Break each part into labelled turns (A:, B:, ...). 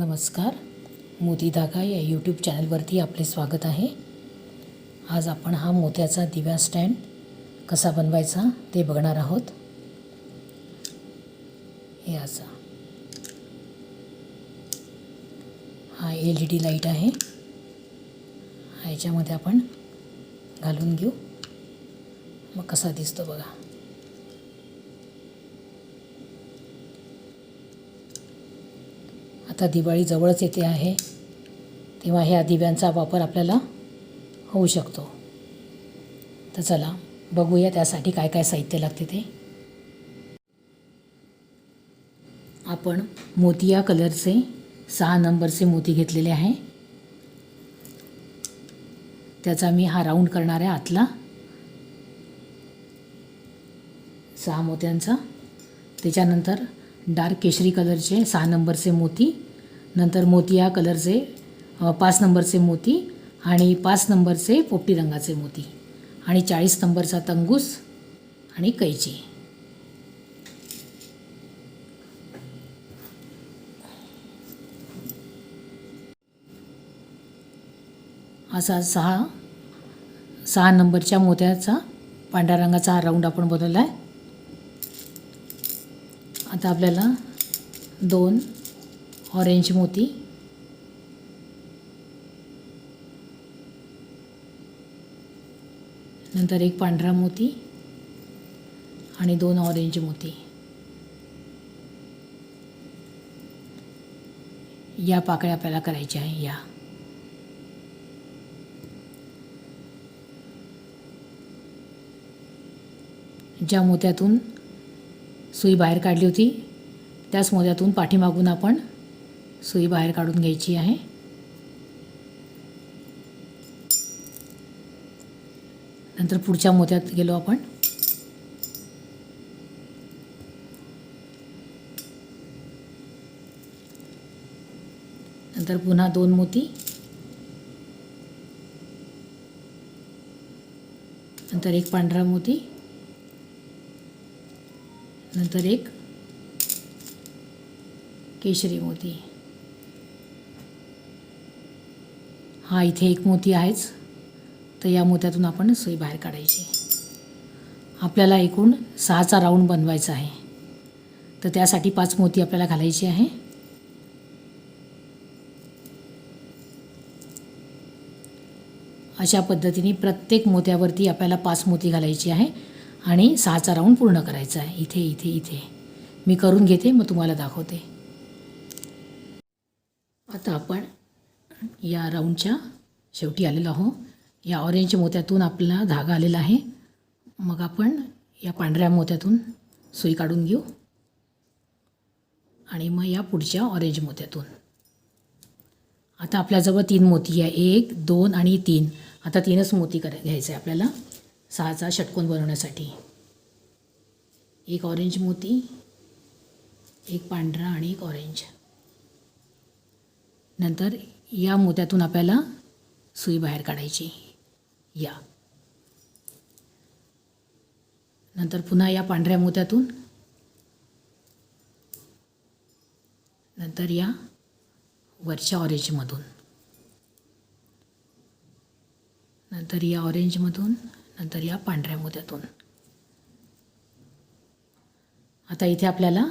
A: नमस्कार. मोती धागा या यूट्यूब चॅनलवरती आपले स्वागत आहे. आज आपण हा मोत्याचा दिव्या स्टँड कसा बनवायचा ते बघणार आहोत. हे असा. हा एल ई डी लाइट आहे. हा याच्यामध्ये आपण घालून घेऊ. मग कसा दिसतो बघा. आता दिवाळी जवळच येते आहे तेव्हा ह्या दिव्यांचा वापर आपल्याला होऊ शकतो. तर चला बघूया त्यासाठी काय काय साहित्य लागते ते. आपण मोतिया कलरचे सहा नंबरचे मोती घेतलेले आहे. त्याचा मी हा राऊंड करणार आहे आतला. सहा मोत्यांचा. त्याच्यानंतर डार्क केशरी कलरचे सहा नंबरचे मोती. नंतर मोतिया कलरचे पाच नंबरचे मोती आणि पाच नंबरचे पोपटी रंगाचे मोती आणि चाळीस नंबरचा तंगूस आणि कैची. असा सहा सहा नंबरच्या मोत्याचा पांढऱ्या रंगाचा हा राऊंड आपण बनवला आहे आता आपल्याला दोन ऑरेंज मोती. नंतर एक पांढरा मोती आणि दोन ऑरेंज मोती. या पाकळ्या आपल्याला करायच्या आहे या. ज्या मोत्यातून सुई बाहेर काढली होती त्याच मोत्यातून पाठीमागून आपण सुई बाहेर काढून घ्यायची आहे. नंतर पुढच्या मोत्यात गेलो आपण. नंतर पुन्हा दोन मोती. नंतर एक पांढरा मोती. नंतर एक केशरी मोती. हा इथे एक मोती आहेच. तर या मोत्यातून आपण सुई बाहेर काढायची. आपल्याला एकूण सहाचा राऊंड बनवायचा आहे. तर त्यासाठी पाच मोती आपल्याला घालायची आहे. अशा पद्धतीने प्रत्येक मोत्यावरती आपल्याला पाच मोती घालायची आहे आणि सहाचा राऊंड पूर्ण करायचा आहे. इथे इथे इथे. मी करून घेते मग तुम्हाला दाखवते. आता आपण या राऊंडच्या शेवटी आलेलो आहो या ऑरेंज मोत्यातून आपला धागा आलेला आहे. मग आपण या पांढऱ्या मोत्यातून सुई काढून घेऊ. आणि मग या पुढच्या ऑरेंज मोत्यातून. आता आपल्याजवळ तीन मोती आहे. एक दोन आणि तीन. आता तीनच मोती कर घ्यायचं आहे आपल्याला. सहाचा षटकोन बनवण्यासाठी. एक ऑरेंज मोती एक पांढरा आणि एक ऑरेंज नंतर या मोत्यातून आपल्याला सुई बाहेर काढायची. या. नंतर पुन्हा या पांढऱ्या मोत्यातून नंतर या वरच्या ऑरेंजमधून. नंतर या ऑरेंजमधून नंतर या पांढऱ्या मोत्यातून आता इथे आपल्याला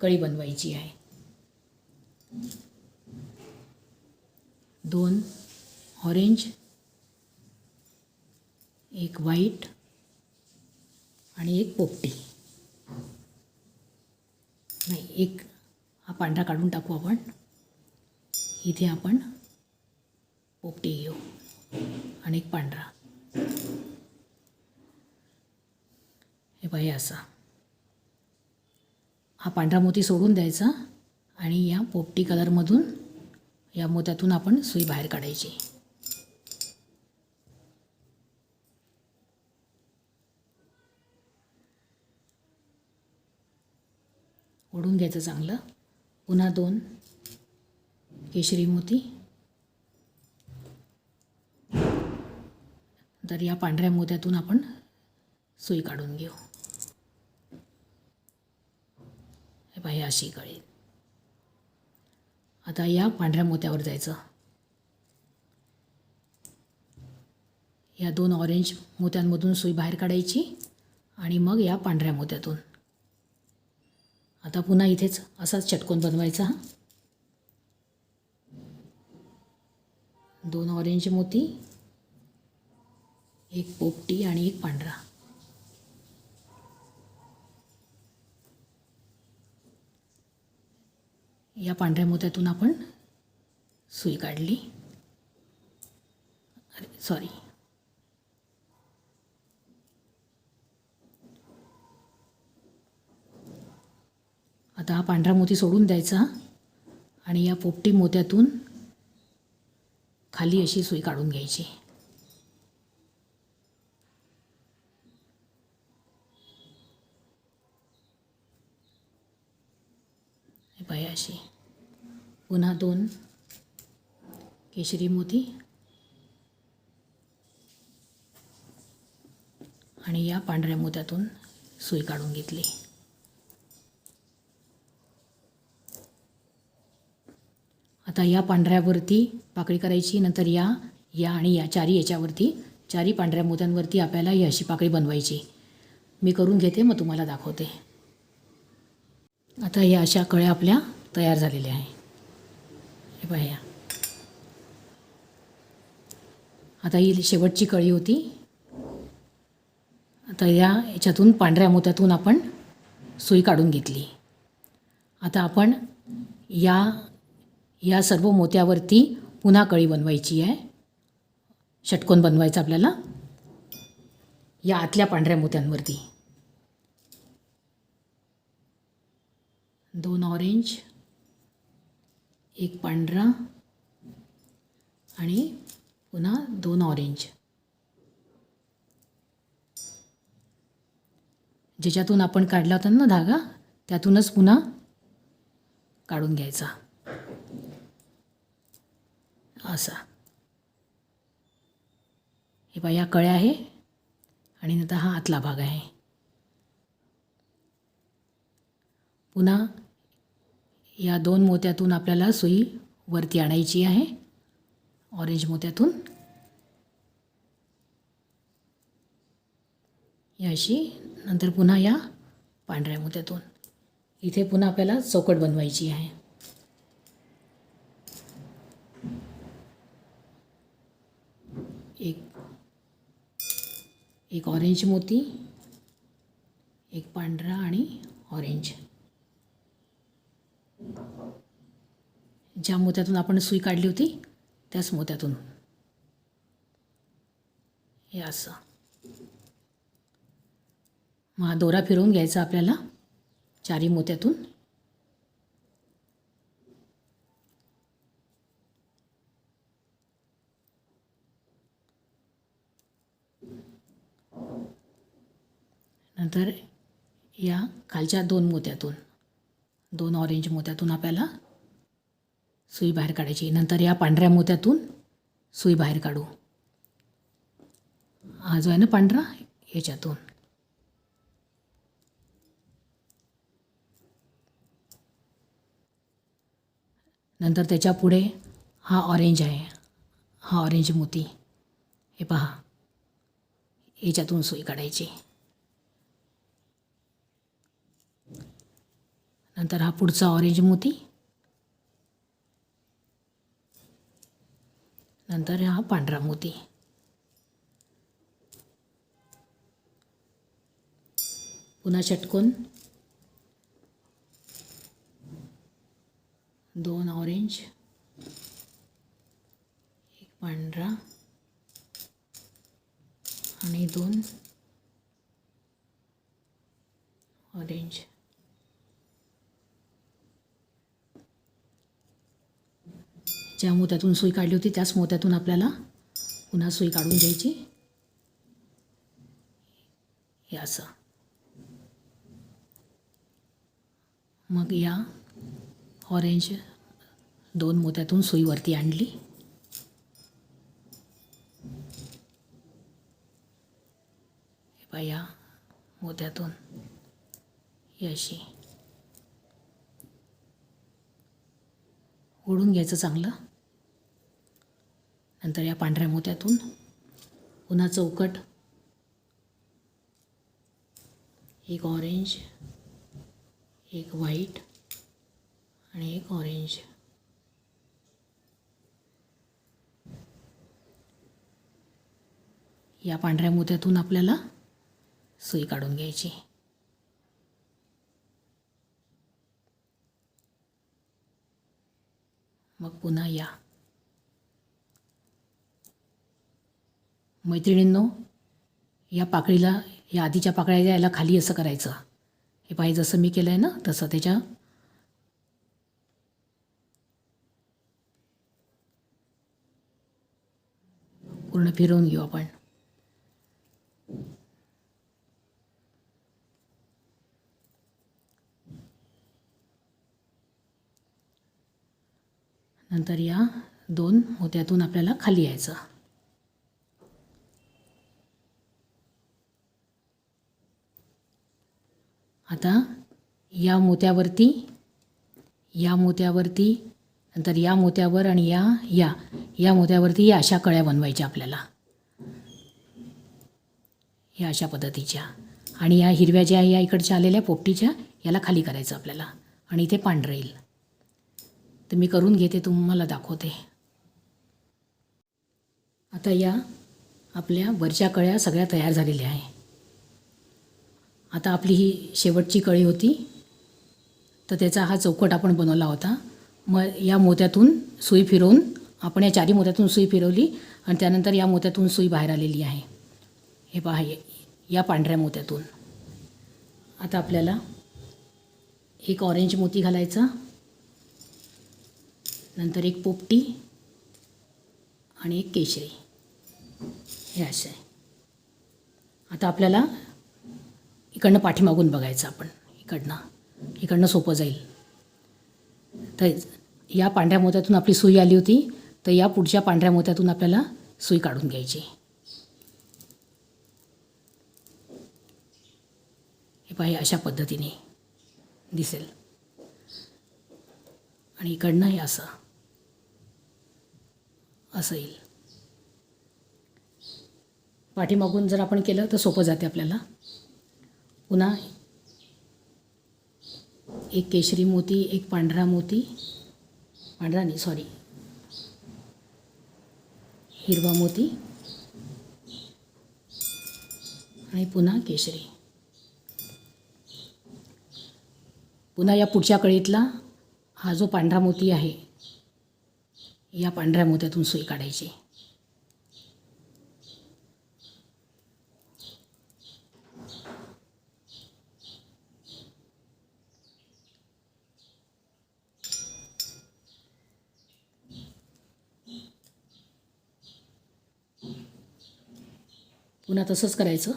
A: कळी बनवायची आहे. दोन ऑरेंज एक व्हाईट आणि एक पोपटी. नाही एक हा पांढरा काढून टाकू आपण. इथे आपण पोपटी घेऊ आणि एक पांढरा. हे पाहिजे असा. हा पांढरा मोती सोडून द्यायचा आणि या पोपटी कलरमधून या मोत्यातून आपण सुई बाहेर काढायची. ओढून घ्यायचं चांगलं. पुन्हा दोन. केशरी मोती. तर या पांढऱ्या मोत्यातून आपण सुई काढून घेऊ. हे पाहिजे अशी कळेल आता या पांढऱ्या मोत्यावर जायचं. या दोन ऑरेंज मोत्यांमधून सुई बाहेर काढायची आणि मग या पांढऱ्या मोत्यातून. आता पुन्हा इथेच असाच चटकोन बनवायचा हा. दोन ऑरेंज मोती एक पोपटी आणि एक पांढरा. या पांढऱ्या मोत्यातून आपण सुई काढली. अरे सॉरी आता हा पांढरा मोती सोडून द्यायचा आणि या पोपटी मोत्यातून खाली अशी सुई काढून घ्यायची. हे अशी. पुन्हा दोन. केशरी मोती. आणि या पांढऱ्या मोत्यातून सुई काढून घेतली. आता या पांढऱ्यावरती पाकळी करायची नंतर या या आणि या चारी याच्यावरती चारी पांढऱ्या मोत्यांवरती आपल्याला ही अशी पाकळी बनवायची. मी करून घेते मग तुम्हाला दाखवते. आता या अशा कळ्या आपल्या तयार झालेल्या आहे. हे पहा आता ही शेवटची कळी होती. आता या याच्यातून पांढऱ्या मोत्यातून आपण सुई काढून घेतली. आता आपण या या सर्व मोत्यावरती पुन्हा कळी बनवायची आहे. षटकोन बनवायचा आपल्याला. या आतल्या पांढऱ्या मोत्यांवरती. दोन ऑरेंज एक पांढरा आणि पुन्हा दोन ऑरेंज. ज्याच्यातून आपण काढला होता ना धागा त्यातूनच पुन्हा काढून घ्यायचा. असा. हे बा या कळ्या आहे आणि नंतर हा आतला भाग आहे. पुन्हा या दोन मोत्यातून आपल्याला सुई वरती आणायची आहे. ऑरेंज मोत्यातून. या अशी नंतर पुन्हा या पांढऱ्या मोत्यातून. इथे पुन्हा आपल्याला चौकट बनवायची आहे. एक एक ऑरेंज मोती एक पांढरा आणि ऑरेंज. ज्या मोत्यातून आपण सुई काढली होती त्याच मोत्यातून. हे असं. मग हा दोरा फिरवून घ्यायचा आपल्याला चारी मोत्यातून. नंतर या खालच्या दोन मोत्यातून दोन ऑरेंज मोत्यातून आपल्याला सुई बाहेर काढायची. नंतर या पांढऱ्या मोत्यातून सुई बाहेर काढू. हा जो आहे ना पांढरा याच्यातून. नंतर त्याच्या पुढे हा ऑरेंज आहे. हा ऑरेंज मोती. हे पहा. याच्यातून सुई काढायची. नंतर हा पुढचा ऑरेंज मोती. नंतर हा पांढरा मोती. पुन्हा षटकोन दोन ऑरेंज एक पांढरा आणि दोन ऑरेंज ज्या मोत्यातून सुई काढली होती. त्याच मोत्यातून आपल्याला पुन्हा सुई काढून घ्यायची हे असं. मग या ऑरेंज दोन मोत्यातून सुईवरती आणली. या मोत्यातून. अशी. ओढून घ्यायचं चांगलं. नंतर या पांढऱ्या मोत्यातून पुन्हा चौकट. एक ऑरेंज एक व्हाईट आणि एक ऑरेंज या पांढऱ्या मोत्यातून आपल्याला सुई काढून घ्यायची. मग पुन्हा या. मैत्रिणींनो या पाकळीला या आधीच्या पाकळ्या यायला खाली असं करायचं. हे पाहिजे जसं मी केलं आहे ना तसं त्याच्या पूर्ण फिरवून घेऊ आपण. नंतर या दोन मोत्यातून आपल्याला खाली यायचं. आता या मोत्यावरती या मोत्यावरती नंतर या मोत्यावर आणि या या या मोत्यावरती या अशा कळ्या बनवायच्या आपल्याला. या अशा पद्धतीच्या. आणि या हिरव्या ज्या या इकडच्या आलेल्या पोपटीच्या याला खाली करायचं आपल्याला. आणि इथे पांढरं येईल. तर मी करून घेते तुम्हाला दाखवते. आता या आपल्या वरच्या कळ्या सगळ्या तयार झालेल्या आहे. आता आपली ही शेवटची कळी होती. तर त्याचा हा चौकट आपण बनवला होता. मग या मोत्यातून सुई फिरवून आपण या चारी मोत्यातून सुई फिरवली आणि त्यानंतर या मोत्यातून सुई बाहेर आलेली आहे. हे पहा या पांढऱ्या मोत्यातून. आता आपल्याला एक ऑरेंज मोती घालायचा. नंतर एक पोपटी आणि एक केशरी. हे असं. आहे आता आपल्याला इकडनं पाठीमागून बघायचं आपण. इकडनं. इकडनं सोपं जाईल. तर या पांढऱ्या मोत्यातून आपली सुई आली होती. तर या पुढच्या पांढऱ्या मोत्यातून आपल्याला सुई काढून घ्यायची. हे पाहि अशा पद्धतीने दिसेल. आणि इकडनं हे असं. असं येईल. पाठीमागून जर आपण केलं तर सोपं जाते आपल्याला. पुन्हा एक केशरी मोती एक पांढरा मोती पांढरा नाही सॉरी हिरवा मोती आणि पुन्हा केशरी. पुन्हा या पुढच्या कळीतला हा जो पांढरा मोती आहे या पांढऱ्या मोत्यातून सुई काढायची. पुन्हा तसंच करायचं.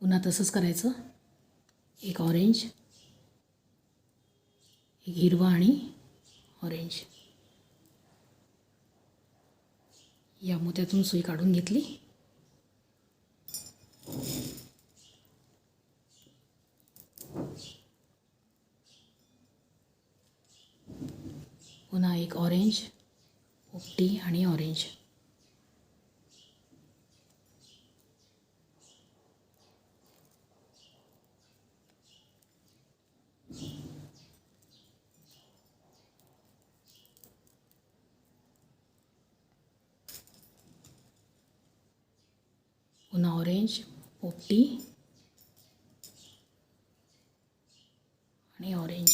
A: पुन्हा तसंच करायचं. एक ऑरेंज एक हिरवा आणि ऑरेंज या मोत्यातून सुई काढून घेतली. पुन्हा एक ऑरेंज पोपटी आणि ऑरेंज पुन्हा ऑरेंज पोपटी आणि ऑरेंज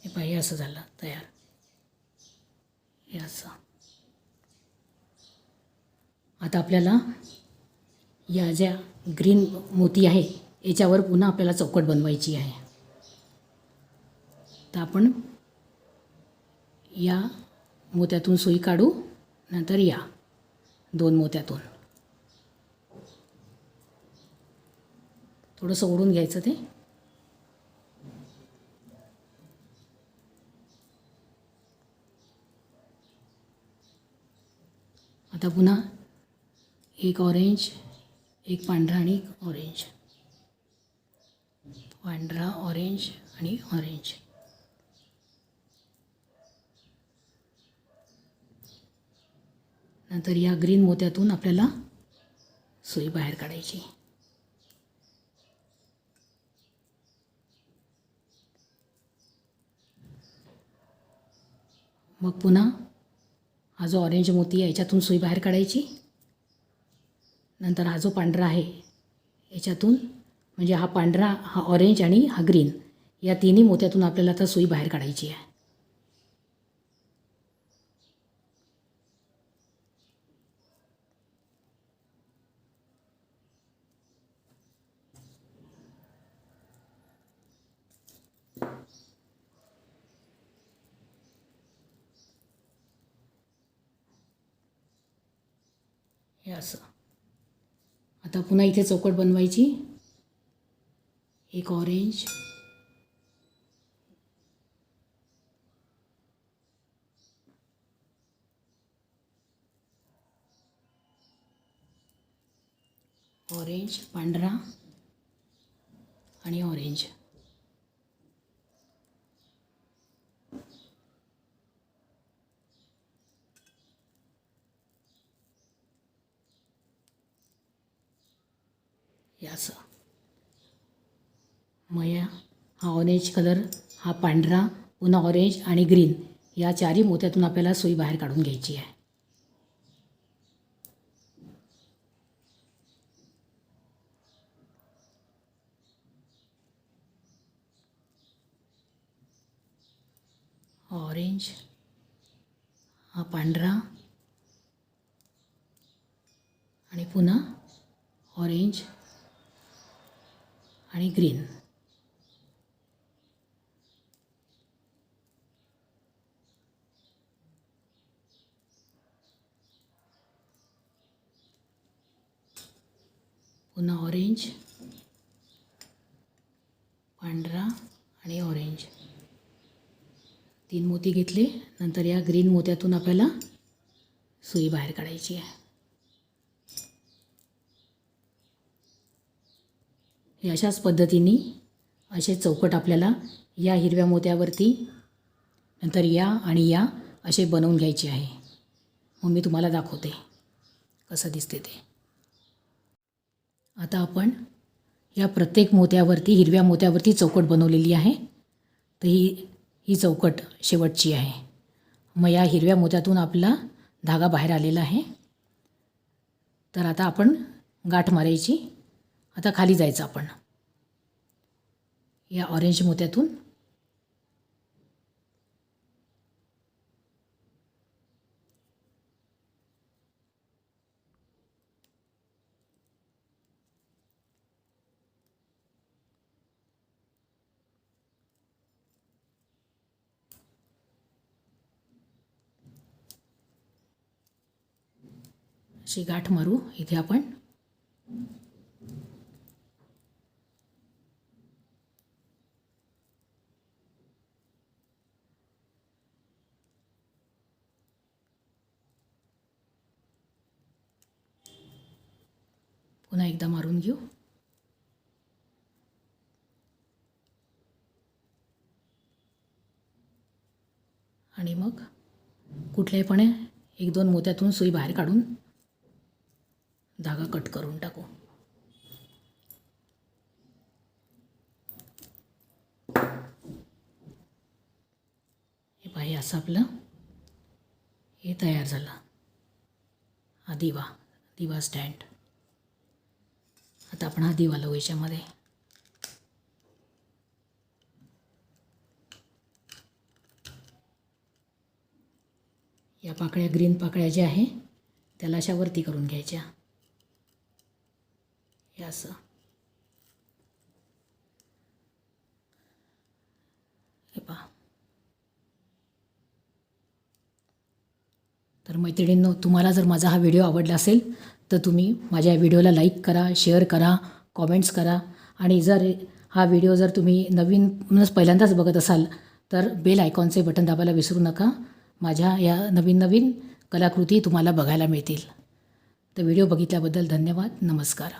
A: हे पाहिजे असं झालं तयार. हे असं. आता आपल्याला या ज्या ग्रीन मोती आहे याच्यावर पुन्हा आपल्याला चौकट बनवायची आहे. तर आपण या मोत्यातून सुई काढू नंतर या दोन मोत्यातून. थोडंसं ओढून घ्यायचं ते. आता पुन्हा एक ऑरेंज एक पांढरा आणि एक ऑरेंज पांढरा ऑरेंज आणि ऑरेंज नंतर या ग्रीन मोत्यातून आपल्याला सुई बाहेर काढायची. मग पुन्हा हा जो ऑरेंज मोती आहे याच्यातून सुई बाहेर काढायची. नंतर हा जो पांढरा आहे याच्यातून म्हणजे हा पांढरा हा ऑरेंज आणि हा ग्रीन या तिन्ही मोत्यातून आपल्याला आता सुई बाहेर काढायची आहे. हे असं. आता पुन्हा इथे चौकट बनवायची. एक ऑरेंज ऑरेंज पांढरा आणि ऑरेंज हे असं मग या हा ऑरेंज कलर हा पांढरा पुन्हा ऑरेंज आणि ग्रीन या चारही मोत्यातून आपल्याला सुई बाहेर काढून घ्यायची आहे. ऑरेंज हा पांढरा आणि पुन्हा ऑरेंज आणि ग्रीन पुन्हा ऑरेंज पांढरा आणि ऑरेंज तीन मोती घेतले नंतर या ग्रीन मोत्यातून आपल्याला सुई बाहेर काढायची आहे. अशाच पद्धतीने असे चौकट आपल्याला या हिरव्या मोत्यावरती नंतर या आणि या असे बनवून घ्यायचे आहे. मग मी तुम्हाला दाखवते कसं दिसते ते. आता आपण या प्रत्येक मोत्यावरती हिरव्या मोत्यावरती चौकट बनवलेली आहे. तर ही ही चौकट शेवटची आहे. मग या हिरव्या मोत्यातून आपला धागा बाहेर आलेला आहे. तर आता आपण गाठ मारायची. आता खाली जायचं आपण. या ऑरेंज मोत्यातून अशी गाठ मारू. इथे आपण. पुन्हा एकदा मारून घेऊ. आणि मग कुठल्याहीपणे एक दोन मोत्यातून सुई बाहेर काढून धागा कट करून टाकू. हे पाहिजे असं आपलं हे तयार झालं. हा दिवा दिवा स्टँड आता आपण हा दिवा लावू याच्यामध्ये. पाकळ्या ग्रीन पाकळ्या ज्या आहे त्याला अशा वरती करून घ्यायच्या. हे असं. हे पहा. तर मैत्रिणींनो तुम्हाला जर माझा हा व्हिडिओ आवडला असेल तर तुम्ही माझ्या व्हिडिओला लाईक करा शेअर करा कॉमेंट्स करा. आणि जर हा व्हिडिओ जर तुम्ही नवीन पहिल्यांदाच बघत असाल तर बेल आयकॉनचे बटन दाबायला विसरू नका. माझ्या या नवीन नवीन कलाकृती तुम्हाला बघायला मिळतील. तर व्हिडिओ बघितल्याबद्दल धन्यवाद नमस्कार.